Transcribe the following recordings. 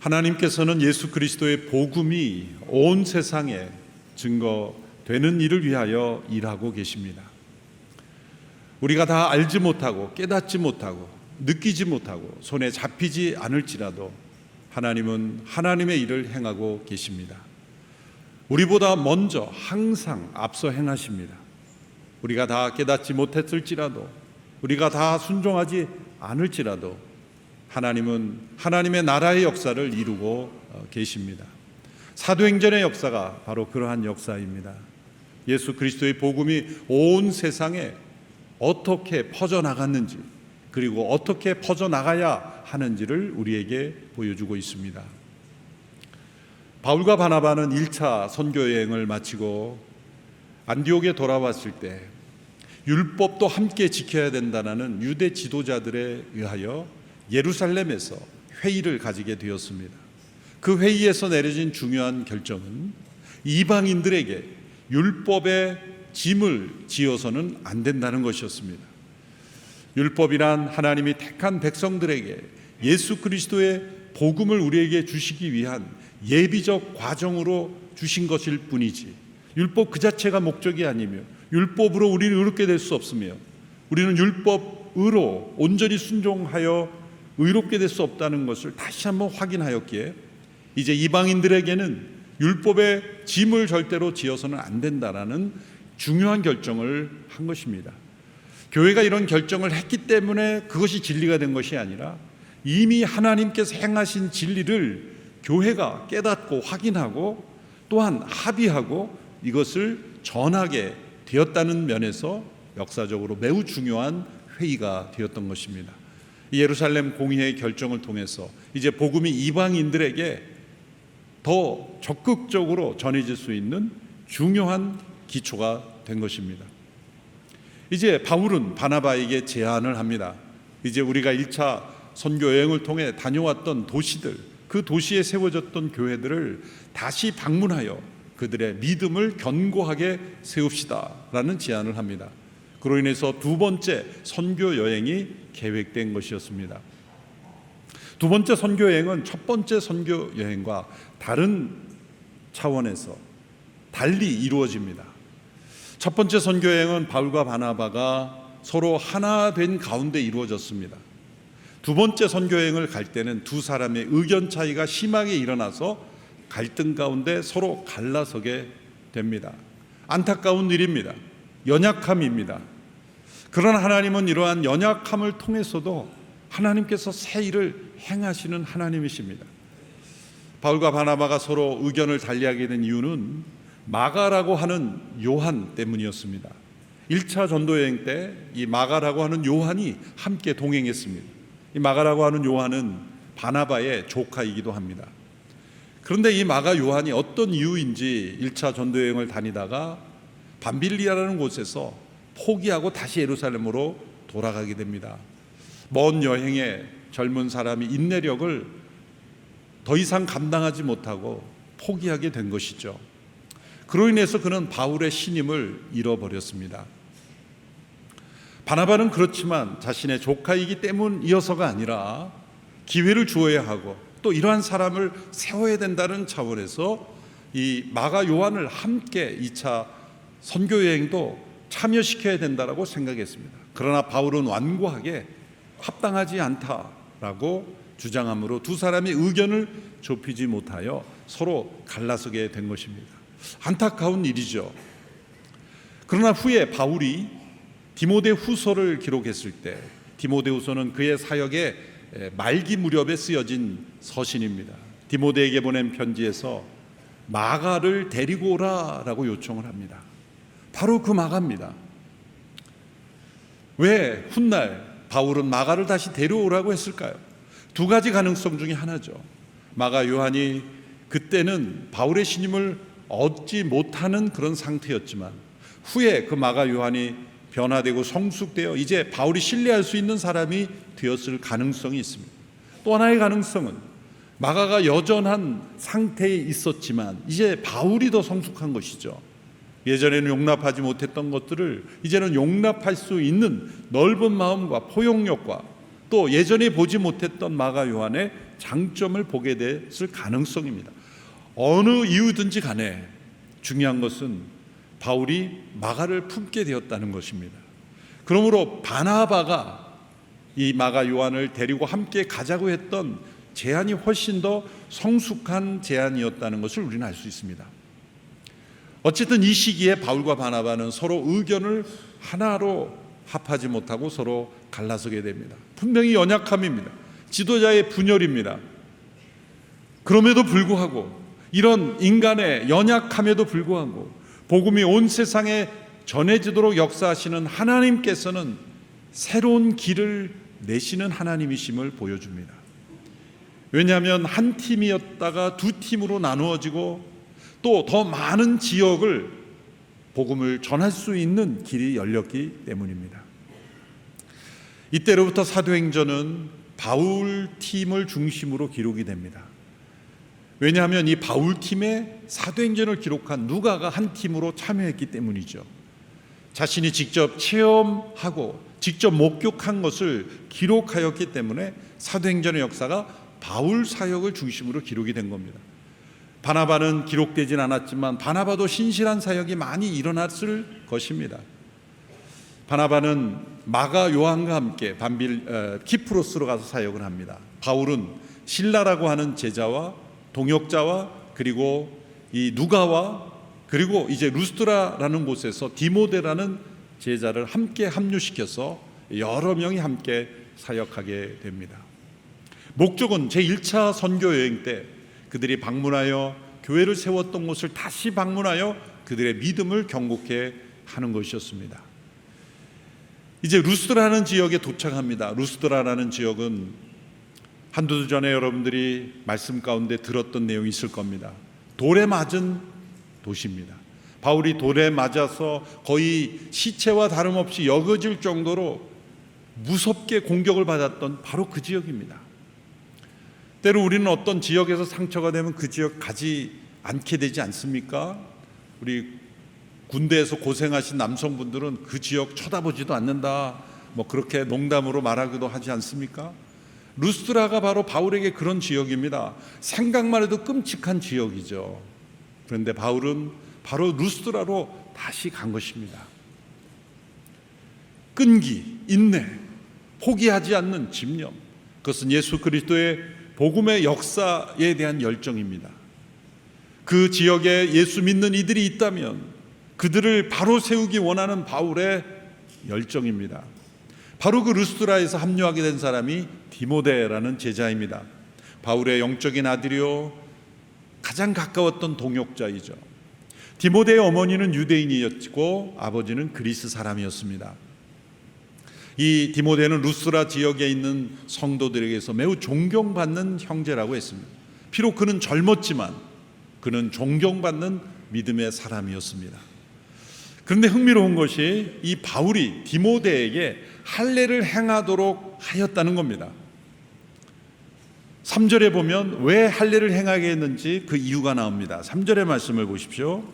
하나님께서는 예수 그리스도의 복음이 온 세상에 증거되는 일을 위하여 일하고 계십니다. 우리가 다 알지 못하고 깨닫지 못하고 느끼지 못하고 손에 잡히지 않을지라도 하나님은 하나님의 일을 행하고 계십니다. 우리보다 먼저 항상 앞서 행하십니다. 우리가 다 깨닫지 못했을지라도 우리가 다 순종하지 않을지라도 하나님은 하나님의 나라의 역사를 이루고 어, 계십니다. 사도행전의 역사가 바로 그러한 역사입니다. 예수 그리스도의 복음이 온 세상에 어떻게 퍼져나갔는지 그리고 어떻게 퍼져나가야 하는지를 우리에게 보여주고 있습니다. 바울과 바나바는 1차 선교 여행을 마치고 안디옥에 돌아왔을 때 율법도 함께 지켜야 된다는 유대 지도자들에 의하여 예루살렘에서 회의를 가지게 되었습니다. 그 회의에서 내려진 중요한 결정은 이방인들에게 율법의 짐을 지어서는 안 된다는 것이었습니다. 율법이란 하나님이 택한 백성들에게 예수 그리스도의 복음을 우리에게 주시기 위한 예비적 과정으로 주신 것일 뿐이지 율법 그 자체가 목적이 아니며 율법으로 우리를 의롭게 될 수 없으며 우리는 율법으로 온전히 순종하여 의롭게 될 수 없다는 것을 다시 한번 확인하였기에 이제 이방인들에게는 율법의 짐을 절대로 지어서는 안 된다라는 중요한 결정을 한 것입니다. 교회가 이런 결정을 했기 때문에 그것이 진리가 된 것이 아니라 이미 하나님께서 행하신 진리를 교회가 깨닫고 확인하고 또한 합의하고 이것을 전하게 되었다는 면에서 역사적으로 매우 중요한 회의가 되었던 것입니다. 예루살렘 공의의 결정을 통해서 이제 복음이 이방인들에게 더 적극적으로 전해질 수 있는 중요한 기초가 된 것입니다. 이제 바울은 바나바에게 제안을 합니다. 이제 우리가 1차 선교 여행을 통해 다녀왔던 도시들, 그 도시에 세워졌던 교회들을 다시 방문하여 그들의 믿음을 견고하게 세웁시다라는 제안을 합니다. 그로 인해서 두 번째 선교 여행이 계획된 것이었습니다. 두 번째 선교 여행은 첫 번째 선교 여행과 다른 차원에서 달리 이루어집니다. 첫 번째 선교 여행은 바울과 바나바가 서로 하나 된 가운데 이루어졌습니다. 두 번째 선교 여행을 갈 때는 두 사람의 의견 차이가 심하게 일어나서 갈등 가운데 서로 갈라서게 됩니다. 안타까운 일입니다. 연약함입니다. 그러나 하나님은 이러한 연약함을 통해서도 하나님께서 새 일을 행하시는 하나님이십니다. 바울과 바나바가 서로 의견을 달리하게 된 이유는 마가라고 하는 요한 때문이었습니다. 1차 전도 여행 때 이 마가라고 하는 요한이 함께 동행했습니다. 이 마가라고 하는 요한은 바나바의 조카이기도 합니다. 그런데 이 마가 요한이 어떤 이유인지 1차 전도 여행을 다니다가 밤빌리아라는 곳에서 포기하고 다시 예루살렘으로 돌아가게 됩니다. 먼 여행에 젊은 사람이 인내력을 더 이상 감당하지 못하고 포기하게 된 것이죠. 그로 인해서 그는 바울의 신임을 잃어버렸습니다. 바나바는 그렇지만 자신의 조카이기 때문이어서가 아니라 기회를 주어야 하고 또 이러한 사람을 세워야 된다는 차원에서 이 마가 요한을 함께 2차 선교 여행도 참여시켜야 된다라고 생각했습니다. 그러나 바울은 완고하게 합당하지 않다라고 주장함으로 두 사람의 의견을 좁히지 못하여 서로 갈라서게 된 것입니다. 안타까운 일이죠. 그러나 후에 바울이 디모데 후서를 기록했을 때 디모데 후서는 그의 사역의 말기 무렵에 쓰여진 서신입니다. 디모데에게 보낸 편지에서 마가를 데리고 오라라고 요청을 합니다. 바로 그 마가입니다. 왜 훗날 바울은 마가를 다시 데려오라고 했을까요? 두 가지 가능성 중에 하나죠. 마가 요한이 그때는 바울의 신임을 얻지 못하는 그런 상태였지만 후에 그 마가 요한이 변화되고 성숙되어 이제 바울이 신뢰할 수 있는 사람이 되었을 가능성이 있습니다. 또 하나의 가능성은 마가가 여전한 상태에 있었지만 이제 바울이 더 성숙한 것이죠. 예전에는 용납하지 못했던 것들을 이제는 용납할 수 있는 넓은 마음과 포용력과 또 예전에 보지 못했던 마가 요한의 장점을 보게 됐을 가능성입니다. 어느 이유든지 간에 중요한 것은 바울이 마가를 품게 되었다는 것입니다. 그러므로 바나바가 이 마가 요한을 데리고 함께 가자고 했던 제안이 훨씬 더 성숙한 제안이었다는 것을 우리는 알 수 있습니다. 어쨌든 이 시기에 바울과 바나바는 서로 의견을 하나로 합하지 못하고 서로 갈라서게 됩니다. 분명히 연약함입니다. 지도자의 분열입니다. 그럼에도 불구하고 이런 인간의 연약함에도 불구하고 복음이 온 세상에 전해지도록 역사하시는 하나님께서는 새로운 길을 내시는 하나님이심을 보여줍니다. 왜냐하면 한 팀이었다가 두 팀으로 나누어지고 또 더 많은 지역을 복음을 전할 수 있는 길이 열렸기 때문입니다. 이때로부터 사도행전은 바울 팀을 중심으로 기록이 됩니다. 왜냐하면 이 바울 팀의 사도행전을 기록한 누가가 한 팀으로 참여했기 때문이죠. 자신이 직접 체험하고 직접 목격한 것을 기록하였기 때문에 사도행전의 역사가 바울 사역을 중심으로 기록이 된 겁니다. 바나바는 기록되진 않았지만 바나바도 신실한 사역이 많이 일어났을 것입니다. 바나바는 마가 요한과 함께 반빌 어, 키프로스로 가서 사역을 합니다. 바울은 신라라고 하는 제자와 동역자와 그리고 이 누가와 그리고 이제 루스트라라는 곳에서 디모데라는 제자를 함께 합류시켜서 여러 명이 함께 사역하게 됩니다. 목적은 제 1차 선교 여행 때 그들이 방문하여 교회를 세웠던 곳을 다시 방문하여 그들의 믿음을 경고케 하는 것이었습니다. 이제 루스드라는 지역에 도착합니다. 루스드라라는 지역은 한두 주 전에 여러분들이 말씀 가운데 들었던 내용이 있을 겁니다. 돌에 맞은 도시입니다. 바울이 돌에 맞아서 거의 시체와 다름없이 여겨질 정도로 무섭게 공격을 받았던 바로 그 지역입니다. 때로 우리는 어떤 지역에서 상처가 되면 그 지역 가지 않게 되지 않습니까? 우리 군대에서 고생하신 남성분들은 그 지역 쳐다보지도 않는다. 뭐 그렇게 농담으로 말하기도 하지 않습니까? 루스트라가 바로 바울에게 그런 지역입니다. 생각만 해도 끔찍한 지역이죠. 그런데 바울은 바로 루스트라로 다시 간 것입니다. 끈기, 인내, 포기하지 않는 집념. 그것은 예수 그리스도의 복음의 역사에 대한 열정입니다. 그 지역에 예수 믿는 이들이 있다면 그들을 바로 세우기 원하는 바울의 열정입니다. 바로 그 루스트라에서 합류하게 된 사람이 디모데라는 제자입니다. 바울의 영적인 아들이요 가장 가까웠던 동역자이죠. 디모데의 어머니는 유대인이었고 아버지는 그리스 사람이었습니다. 이 디모데는 루스라 지역에 있는 성도들에게서 매우 존경받는 형제라고 했습니다. 비록 그는 젊었지만 그는 존경받는 믿음의 사람이었습니다. 그런데 흥미로운 것이 이 바울이 디모데에게 할례를 행하도록 하였다는 겁니다. 3절에 보면 왜 할례를 행하게 했는지 그 이유가 나옵니다. 3절의 말씀을 보십시오.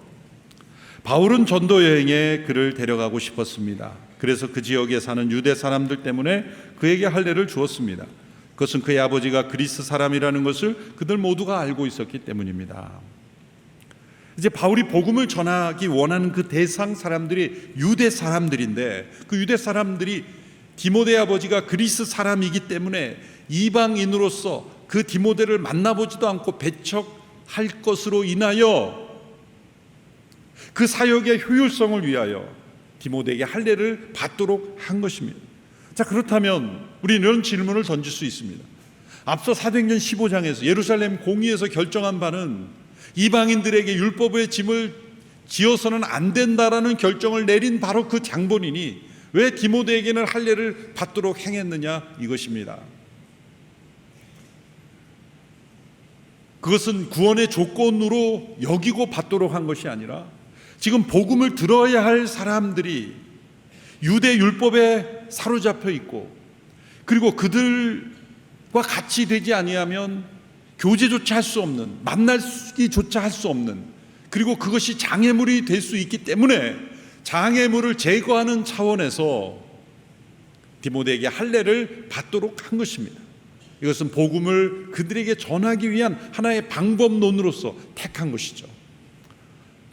바울은 전도 여행에 그를 데려가고 싶었습니다. 그래서 그 지역에 사는 유대 사람들 때문에 그에게 할례를 주었습니다. 그것은 그의 아버지가 그리스 사람이라는 것을 그들 모두가 알고 있었기 때문입니다. 이제 바울이 복음을 전하기 원하는 그 대상 사람들이 유대 사람들인데 그 유대 사람들이 디모데 아버지가 그리스 사람이기 때문에 이방인으로서 그 디모데를 만나보지도 않고 배척할 것으로 인하여 그 사역의 효율성을 위하여 디모데에게 할례를 받도록 한 것입니다. 자 그렇다면 우리는 질문을 던질 수 있습니다. 앞서 사도행전 15장에서 예루살렘 공의에서 결정한 바는 이방인들에게 율법의 짐을 지어서는 안 된다라는 결정을 내린 바로 그 장본인이 왜 디모데에게는 할례를 받도록 행했느냐 이것입니다. 그것은 구원의 조건으로 여기고 받도록 한 것이 아니라 지금 복음을 들어야 할 사람들이 유대 율법에 사로잡혀 있고 그리고 그들과 같이 되지 아니하면 교제조차 할 수 없는 만날기조차 할 수 없는 그리고 그것이 장애물이 될 수 있기 때문에 장애물을 제거하는 차원에서 디모데에게 할례를 받도록 한 것입니다. 이것은 복음을 그들에게 전하기 위한 하나의 방법론으로서 택한 것이죠.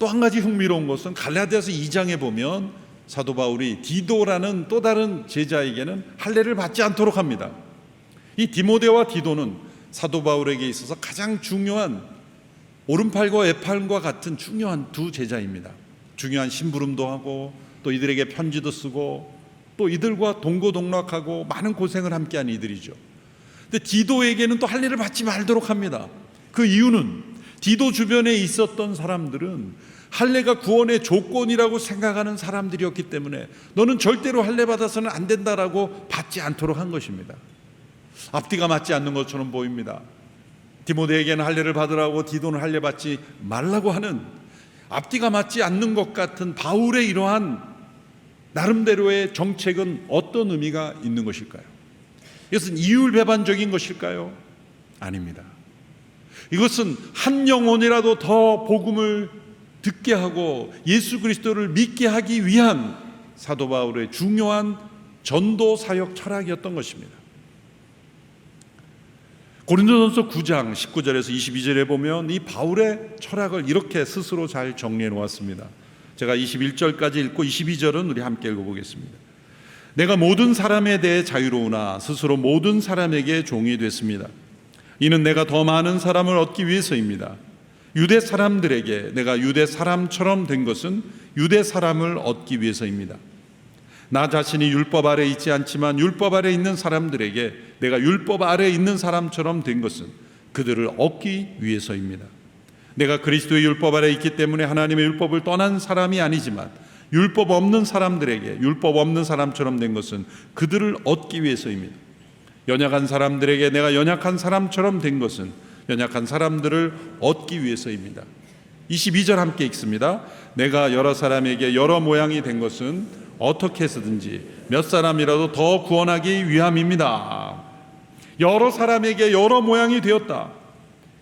또 한 가지 흥미로운 것은 갈라디아서 2장에 보면 사도 바울이 디도라는 또 다른 제자에게는 할례를 받지 않도록 합니다. 이 디모데와 디도는 사도 바울에게 있어서 가장 중요한 오른팔과 왼팔과 같은 중요한 두 제자입니다. 중요한 심부름도 하고 또 이들에게 편지도 쓰고 또 이들과 동고동락하고 많은 고생을 함께한 이들이죠. 근데 디도에게는 또 할례를 받지 말도록 합니다. 그 이유는 디도 주변에 있었던 사람들은 할례가 구원의 조건이라고 생각하는 사람들이었기 때문에 너는 절대로 할례 받아서는 안 된다라고 받지 않도록 한 것입니다. 앞뒤가 맞지 않는 것처럼 보입니다. 디모데에게는 할례를 받으라고 디도는 할례 받지 말라고 하는 앞뒤가 맞지 않는 것 같은 바울의 이러한 나름대로의 정책은 어떤 의미가 있는 것일까요? 이것은 이율배반적인 것일까요? 아닙니다. 이것은 한 영혼이라도 더 복음을 듣게 하고 예수 그리스도를 믿게 하기 위한 사도 바울의 중요한 전도 사역 철학이었던 것입니다. 고린도전서 9장 19절에서 22절에 보면 이 바울의 철학을 이렇게 스스로 잘 정리해 놓았습니다. 제가 21절까지 읽고 22절은 우리 함께 읽어 보겠습니다. 내가 모든 사람에 대해 자유로우나 스스로 모든 사람에게 종이 됐습니다. 이는 내가 더 많은 사람을 얻기 위해서입니다. 유대 사람들에게 내가 유대 사람처럼 된 것은 유대 사람을 얻기 위해서입니다. 나 자신이 율법 아래 있지 않지만 율법 아래 있는 사람들에게 내가 율법 아래 있는 사람처럼 된 것은 그들을 얻기 위해서입니다. 내가 그리스도의 율법 아래 있기 때문에 하나님의 율법을 떠난 사람이 아니지만 율법 없는 사람들에게 율법 없는 사람처럼 된 것은 그들을 얻기 위해서입니다. 연약한 사람들에게 내가 연약한 사람처럼 된 것은 연약한 사람들을 얻기 위해서입니다. 22절 함께 읽습니다. 내가 여러 사람에게 여러 모양이 된 것은 어떻게 해서든지 몇 사람이라도 더 구원하기 위함입니다. 여러 사람에게 여러 모양이 되었다.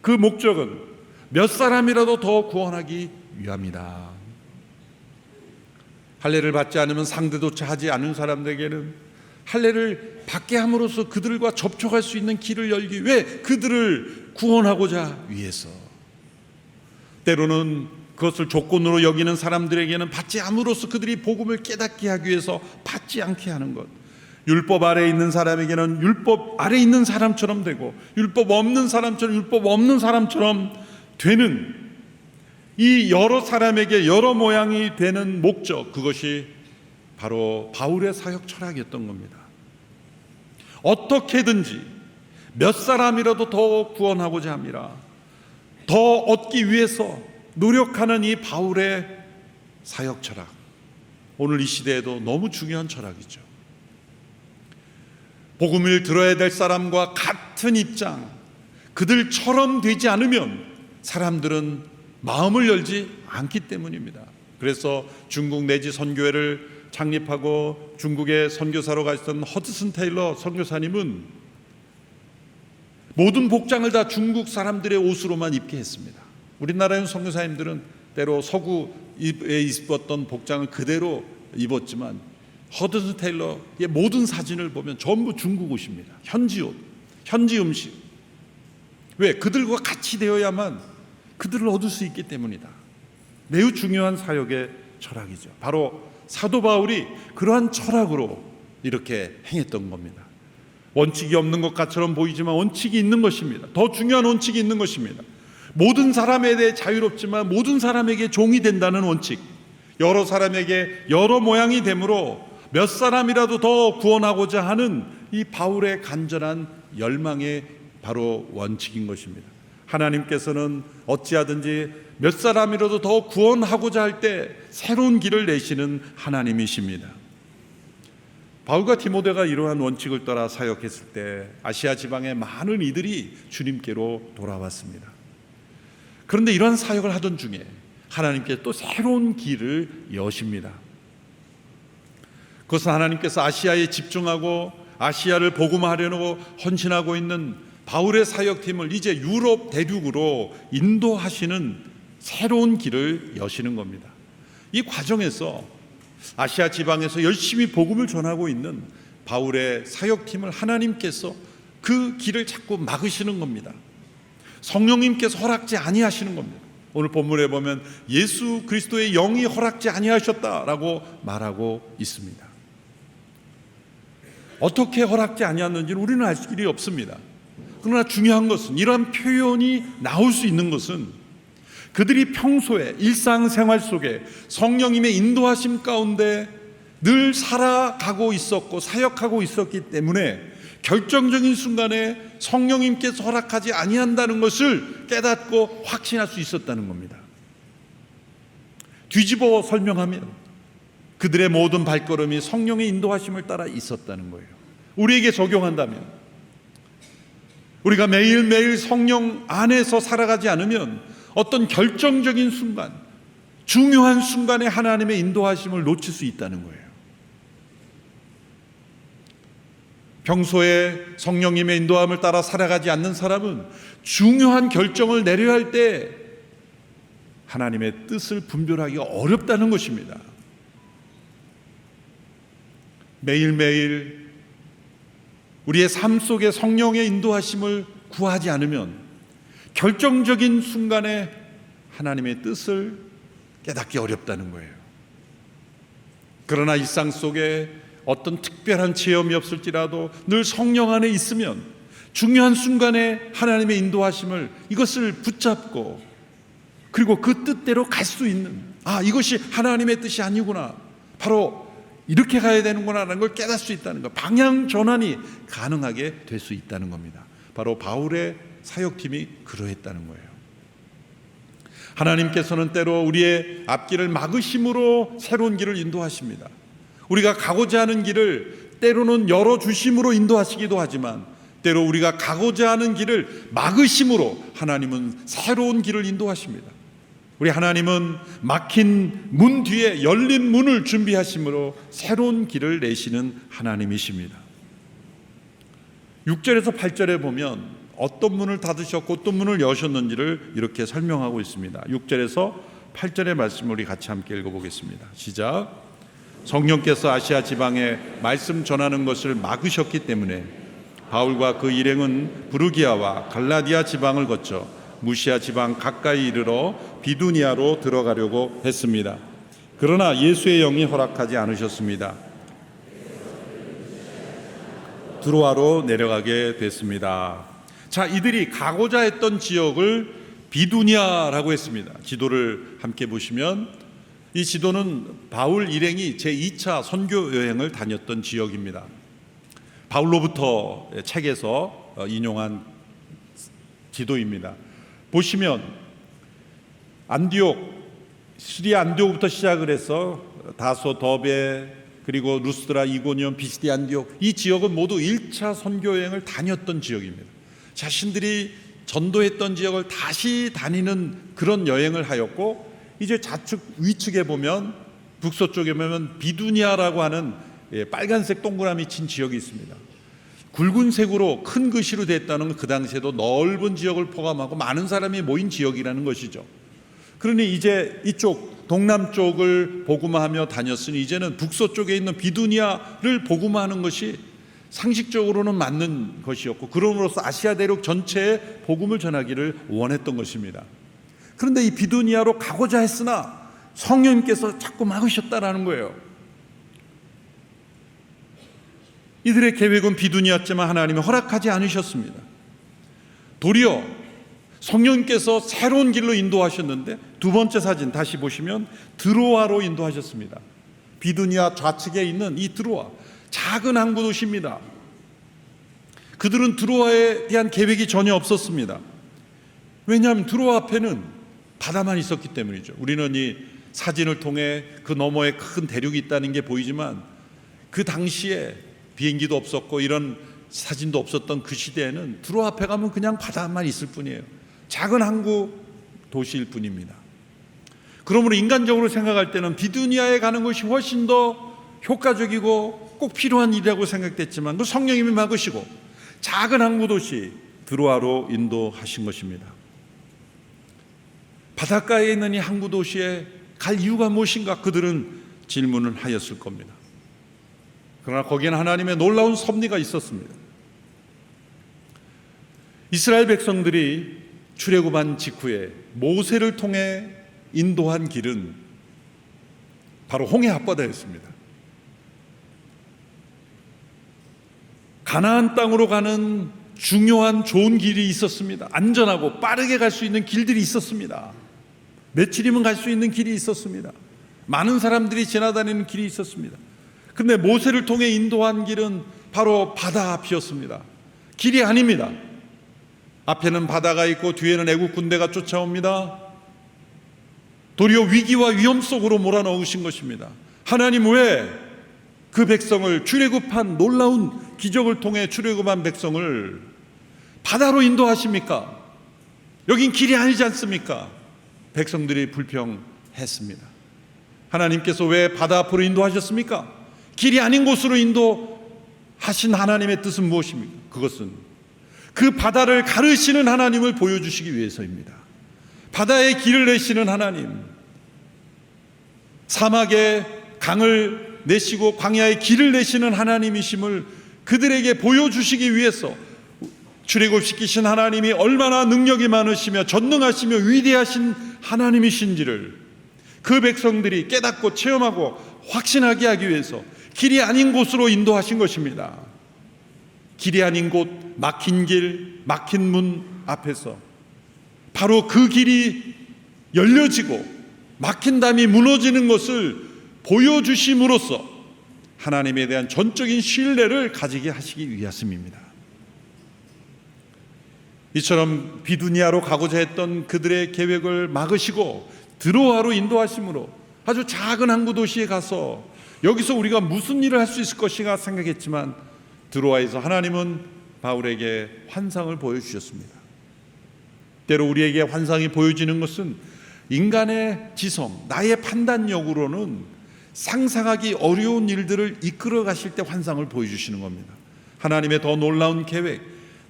그 목적은 몇 사람이라도 더 구원하기 위함이다. 할례를 받지 않으면 상대조차 하지 않은 사람들에게는 할례를 받게 함으로써 그들과 접촉할 수 있는 길을 열기 왜 그들을 구원하고자 위해서 때로는 그것을 조건으로 여기는 사람들에게는 받지 않음으로써 그들이 복음을 깨닫게 하기 위해서 받지 않게 하는 것. 율법 아래 있는 사람에게는 율법 아래 있는 사람처럼 되고 율법 없는 사람처럼 율법 없는 사람처럼 되는 이 여러 사람에게 여러 모양이 되는 목적 그것이 바로 바울의 사역 철학이었던 겁니다. 어떻게든지 몇 사람이라도 더 구원하고자 합니다. 더 얻기 위해서 노력하는 이 바울의 사역 철학. 오늘 이 시대에도 너무 중요한 철학이죠. 복음을 들어야 될 사람과 같은 입장, 그들처럼 되지 않으면 사람들은 마음을 열지 않기 때문입니다. 그래서 중국 내지 선교회를 창립하고 중국의 선교사로 가셨던 허드슨 테일러 선교사님은 모든 복장을 다 중국 사람들의 옷으로만 입게 했습니다. 우리나라의 선교사님들은 때로 서구에 입었던 복장을 그대로 입었지만 허드슨 테일러의 모든 사진을 보면 전부 중국 옷입니다. 현지 옷, 현지 음식. 왜? 그들과 같이 되어야만 그들을 얻을 수 있기 때문이다. 매우 중요한 사역의 철학이죠. 바로 사도 바울이 그러한 철학으로 이렇게 행했던 겁니다. 원칙이 없는 것처럼 보이지만 원칙이 있는 것입니다. 더 중요한 원칙이 있는 것입니다. 모든 사람에 대해 자유롭지만 모든 사람에게 종이 된다는 원칙. 여러 사람에게 여러 모양이 되므로 몇 사람이라도 더 구원하고자 하는 이 바울의 간절한 열망의 바로 원칙인 것입니다. 하나님께서는 어찌하든지 몇 사람이라도 더 구원하고자 할 때 새로운 길을 내시는 하나님이십니다. 바울과 디모데가 이러한 원칙을 따라 사역했을 때 아시아 지방의 많은 이들이 주님께로 돌아왔습니다. 그런데 이러한 사역을 하던 중에 하나님께 또 새로운 길을 여십니다. 그것은 하나님께서 아시아에 집중하고 아시아를 복음하려고 헌신하고 있는 바울의 사역팀을 이제 유럽 대륙으로 인도하시는 새로운 길을 여시는 겁니다. 이 과정에서 아시아 지방에서 열심히 복음을 전하고 있는 바울의 사역팀을 하나님께서 그 길을 자꾸 막으시는 겁니다. 성령님께서 허락지 아니하시는 겁니다. 오늘 본문에 보면 예수 그리스도의 영이 허락지 아니하셨다라고 말하고 있습니다. 어떻게 허락지 아니었는지는 우리는 알 길이 없습니다. 그러나 중요한 것은 이러한 표현이 나올 수 있는 것은 그들이 평소에 일상생활 속에 성령님의 인도하심 가운데 늘 살아가고 있었고 사역하고 있었기 때문에 결정적인 순간에 성령님께서 허락하지 아니한다는 것을 깨닫고 확신할 수 있었다는 겁니다. 뒤집어 설명하면 그들의 모든 발걸음이 성령의 인도하심을 따라 있었다는 거예요. 우리에게 적용한다면 우리가 매일매일 성령 안에서 살아가지 않으면 어떤 결정적인 순간, 중요한 순간에 하나님의 인도하심을 놓칠 수 있다는 거예요. 평소에 성령님의 인도함을 따라 살아가지 않는 사람은 중요한 결정을 내려야 할 때 하나님의 뜻을 분별하기가 어렵다는 것입니다. 매일매일 우리의 삶 속에 성령의 인도하심을 구하지 않으면 결정적인 순간에 하나님의 뜻을 깨닫기 어렵다는 거예요. 그러나 일상 속에 어떤 특별한 체험이 없을지라도 늘 성령 안에 있으면 중요한 순간에 하나님의 인도하심을 이것을 붙잡고 그리고 그 뜻대로 갈 수 있는 아 이것이 하나님의 뜻이 아니구나. 바로 이렇게 가야 되는구나라는 걸 깨달을 수 있다는 것. 방향 전환이 가능하게 될 수 있다는 겁니다. 바로 바울의 사역팀이 그러했다는 거예요 하나님께서는 때로 우리의 앞길을 막으심으로 새로운 길을 인도하십니다 우리가 가고자 하는 길을 때로는 열어주심으로 인도하시기도 하지만 때로 우리가 가고자 하는 길을 막으심으로 하나님은 새로운 길을 인도하십니다. 우리 하나님은 막힌 문 뒤에 열린 문을 준비하심으로 새로운 길을 내시는 하나님이십니다. 6절에서 8절에 보면 어떤 문을 닫으셨고 어떤 문을 여셨는지를 이렇게 설명하고 있습니다. 6절에서 8절의 말씀을 우리 같이 함께 읽어보겠습니다. 시작. 성령께서 아시아 지방에 말씀 전하는 것을 막으셨기 때문에 바울과 그 일행은 부르기아와 갈라디아 지방을 거쳐 무시아 지방 가까이 이르러 비두니아로 들어가려고 했습니다. 그러나 예수의 영이 허락하지 않으셨습니다. 드로아로 내려가게 됐습니다. 자, 이들이 가고자 했던 지역을 비두니아라고 했습니다. 지도를 함께 보시면 이 지도는 바울 일행이 제2차 선교 여행을 다녔던 지역입니다. 바울로부터 책에서 인용한 지도입니다. 보시면 안디옥 시리아 안디옥부터 시작을 해서 다소 더베 그리고 루스드라 이고니온 비시디 안디옥 이 지역은 모두 1차 선교 여행을 다녔던 지역입니다. 자신들이 전도했던 지역을 다시 다니는 그런 여행을 하였고 이제 좌측 위측에 보면 북서쪽에 보면 비두니아라고 하는 예, 빨간색 동그라미 친 지역이 있습니다. 굵은색으로 큰 글씨로 됐다는 그 당시에도 넓은 지역을 포함하고 많은 사람이 모인 지역이라는 것이죠. 그러니 이제 이쪽 동남쪽을 복음화하며 다녔으니 이제는 북서쪽에 있는 비두니아를 복음화하는 것이 상식적으로는 맞는 것이었고 그럼으로써 아시아 대륙 전체에 복음을 전하기를 원했던 것입니다. 그런데 이 비두니아로 가고자 했으나 성령님께서 자꾸 막으셨다라는 거예요. 이들의 계획은 비두니았지만 하나님이 허락하지 않으셨습니다. 도리어 성령님께서 새로운 길로 인도하셨는데 두 번째 사진 다시 보시면 드로아로 인도하셨습니다. 비두니아 좌측에 있는 이 드로아 작은 항구 도시입니다. 그들은 드로아에 대한 계획이 전혀 없었습니다. 왜냐하면 드로아 앞에는 바다만 있었기 때문이죠. 우리는 이 사진을 통해 그 너머에 큰 대륙이 있다는 게 보이지만 그 당시에 비행기도 없었고 이런 사진도 없었던 그 시대에는 드로 앞에 가면 그냥 바다만 있을 뿐이에요. 작은 항구 도시일 뿐입니다. 그러므로 인간적으로 생각할 때는 비두니아에 가는 것이 훨씬 더 효과적이고 꼭 필요한 일이라고 생각됐지만 그 성령님이 막으시고 작은 항구 도시 드로아로 인도하신 것입니다. 바닷가에 있는 이 항구 도시에 갈 이유가 무엇인가 그들은 질문을 하였을 겁니다. 그러나 거기에는 하나님의 놀라운 섭리가 있었습니다. 이스라엘 백성들이 출애굽한 직후에 모세를 통해 인도한 길은 바로 홍해 앞바다였습니다. 가나안 땅으로 가는 중요한 좋은 길이 있었습니다. 안전하고 빠르게 갈 수 있는 길들이 있었습니다. 며칠이면 갈 수 있는 길이 있었습니다. 많은 사람들이 지나다니는 길이 있었습니다. 근데 모세를 통해 인도한 길은 바로 바다 앞이었습니다. 길이 아닙니다. 앞에는 바다가 있고 뒤에는 애국 군대가 쫓아옵니다. 도리어 위기와 위험 속으로 몰아넣으신 것입니다. 하나님 왜 그 백성을 출애굽한 놀라운 기적을 통해 출애굽한 백성을 바다로 인도하십니까? 여긴 길이 아니지 않습니까? 백성들이 불평했습니다. 하나님께서 왜 바다 앞으로 인도하셨습니까? 길이 아닌 곳으로 인도하신 하나님의 뜻은 무엇입니까? 그것은 그 바다를 가르시는 하나님을 보여주시기 위해서입니다. 바다에 길을 내시는 하나님, 사막에 강을 내시고 광야에 길을 내시는 하나님이심을 그들에게 보여주시기 위해서 출애굽시키신 하나님이 얼마나 능력이 많으시며 전능하시며 위대하신 하나님이신지를 그 백성들이 깨닫고 체험하고 확신하게 하기 위해서 길이 아닌 곳으로 인도하신 것입니다. 길이 아닌 곳, 막힌 길, 막힌 문 앞에서 바로 그 길이 열려지고 막힌 담이 무너지는 것을 보여주심으로써 하나님에 대한 전적인 신뢰를 가지게 하시기 위하심입니다. 이처럼 비두니아로 가고자 했던 그들의 계획을 막으시고 드로아로 인도하심으로 아주 작은 항구 도시에 가서 여기서 우리가 무슨 일을 할 수 있을 것인가 생각했지만 드로아에서 하나님은 바울에게 환상을 보여주셨습니다. 때로 우리에게 환상이 보여지는 것은 인간의 지성, 나의 판단력으로는 상상하기 어려운 일들을 이끌어 가실 때 환상을 보여주시는 겁니다. 하나님의 더 놀라운 계획,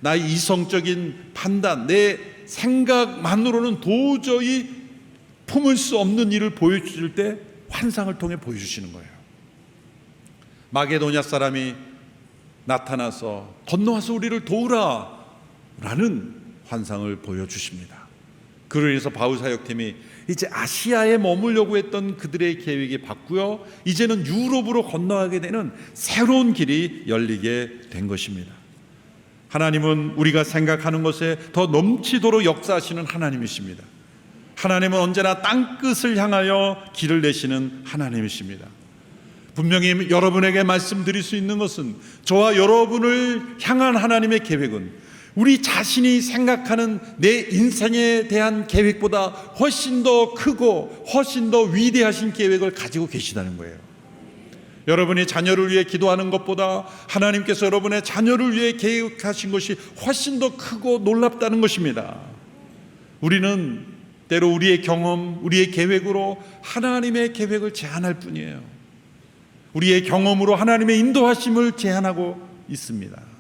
나의 이성적인 판단, 내 생각만으로는 도저히 품을 수 없는 일을 보여주실 때 환상을 통해 보여주시는 거예요. 마게도냐 사람이 나타나서 건너와서 우리를 도우라 라는 환상을 보여주십니다. 그로 인해서 바울 사역팀이 이제 아시아에 머물려고 했던 그들의 계획이 바꾸어 이제는 유럽으로 건너가게 되는 새로운 길이 열리게 된 것입니다. 하나님은 우리가 생각하는 것에 더 넘치도록 역사하시는 하나님이십니다. 하나님은 언제나 땅 끝을 향하여 길을 내시는 하나님이십니다. 분명히 여러분에게 말씀드릴 수 있는 것은 저와 여러분을 향한 하나님의 계획은 우리 자신이 생각하는 내 인생에 대한 계획보다 훨씬 더 크고 훨씬 더 위대하신 계획을 가지고 계시다는 거예요. 여러분이 자녀를 위해 기도하는 것보다 하나님께서 여러분의 자녀를 위해 계획하신 것이 훨씬 더 크고 놀랍다는 것입니다. 우리는 때로 우리의 경험, 우리의 계획으로 하나님의 계획을 제한할 뿐이에요. 우리의 경험으로 하나님의 인도하심을 제한하고 있습니다.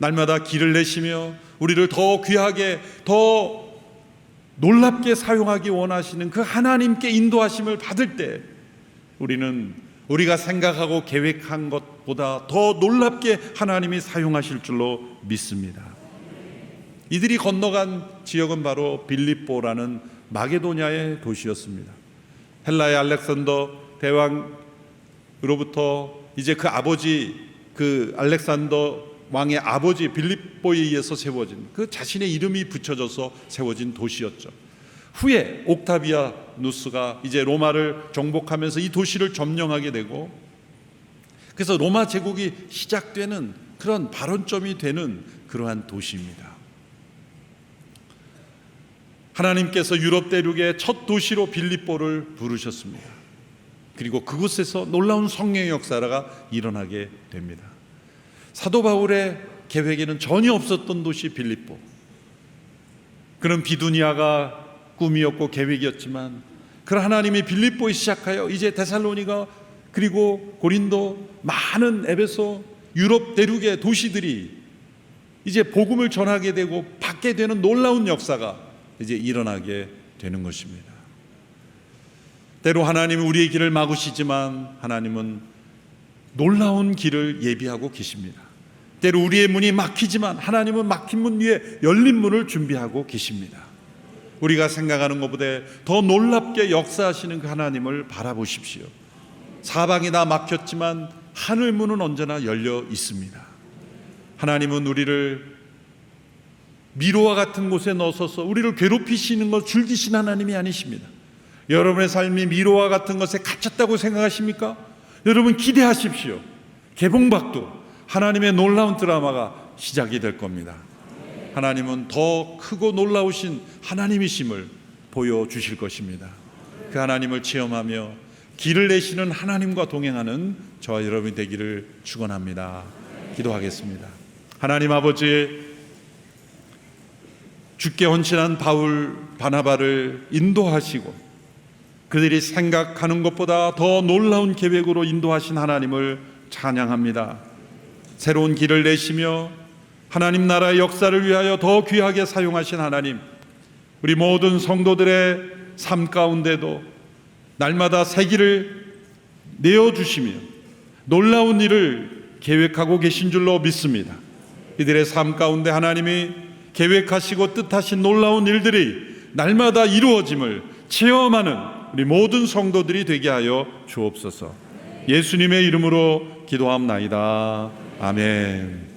날마다 길을 내시며 우리를 더 귀하게 더 놀랍게 사용하기 원하시는 그 하나님께 인도하심을 받을 때 우리는 우리가 생각하고 계획한 것보다 더 놀랍게 하나님이 사용하실 줄로 믿습니다. 이들이 건너간 지역은 바로 빌립보라는 마게도냐의 도시였습니다. 헬라의 알렉산더 대왕으로부터 이제 그 아버지 그 알렉산더 왕의 아버지 빌립보에 의해서 세워진 그 자신의 이름이 붙여져서 세워진 도시였죠. 후에 옥타비아 누스가 이제 로마를 정복하면서 이 도시를 점령하게 되고 그래서 로마 제국이 시작되는 그런 발원점이 되는 그러한 도시입니다. 하나님께서 유럽 대륙의 첫 도시로 빌립보를 부르셨습니다. 그리고 그곳에서 놀라운 성령의 역사가 일어나게 됩니다. 사도 바울의 계획에는 전혀 없었던 도시 빌립보. 그는 비두니아가 꿈이었고 계획이었지만 그 하나님이 빌립보에 시작하여 이제 데살로니가 그리고 고린도 많은 에베소 유럽 대륙의 도시들이 이제 복음을 전하게 되고 받게 되는 놀라운 역사가 이제 일어나게 되는 것입니다. 때로 하나님은 우리의 길을 막으시지만 하나님은 놀라운 길을 예비하고 계십니다. 때로 우리의 문이 막히지만 하나님은 막힌 문 위에 열린 문을 준비하고 계십니다. 우리가 생각하는 것보다 더 놀랍게 역사하시는 그 하나님을 바라보십시오. 사방이 다 막혔지만 하늘 문은 언제나 열려 있습니다. 하나님은 우리를 미로와 같은 곳에 넣어서 우리를 괴롭히시는 것 즐기신 하나님이 아니십니다. 여러분의 삶이 미로와 같은 것에 갇혔다고 생각하십니까? 여러분 기대하십시오. 개봉박도 하나님의 놀라운 드라마가 시작이 될 겁니다. 하나님은 더 크고 놀라우신 하나님이심을 보여주실 것입니다. 그 하나님을 체험하며 길을 내시는 하나님과 동행하는 저와 여러분이 되기를 축원합니다. 기도하겠습니다. 하나님 아버지 죽게 헌신한 바울 바나바를 인도하시고 그들이 생각하는 것보다 더 놀라운 계획으로 인도하신 하나님을 찬양합니다. 새로운 길을 내시며 하나님 나라의 역사를 위하여 더 귀하게 사용하신 하나님, 우리 모든 성도들의 삶 가운데도 날마다 새 길을 내어주시며 놀라운 일을 계획하고 계신 줄로 믿습니다. 이들의 삶 가운데 하나님이 계획하시고 뜻하신 놀라운 일들이 날마다 이루어짐을 체험하는 우리 모든 성도들이 되게 하여 주옵소서. 예수님의 이름으로 기도함나이다. 아멘.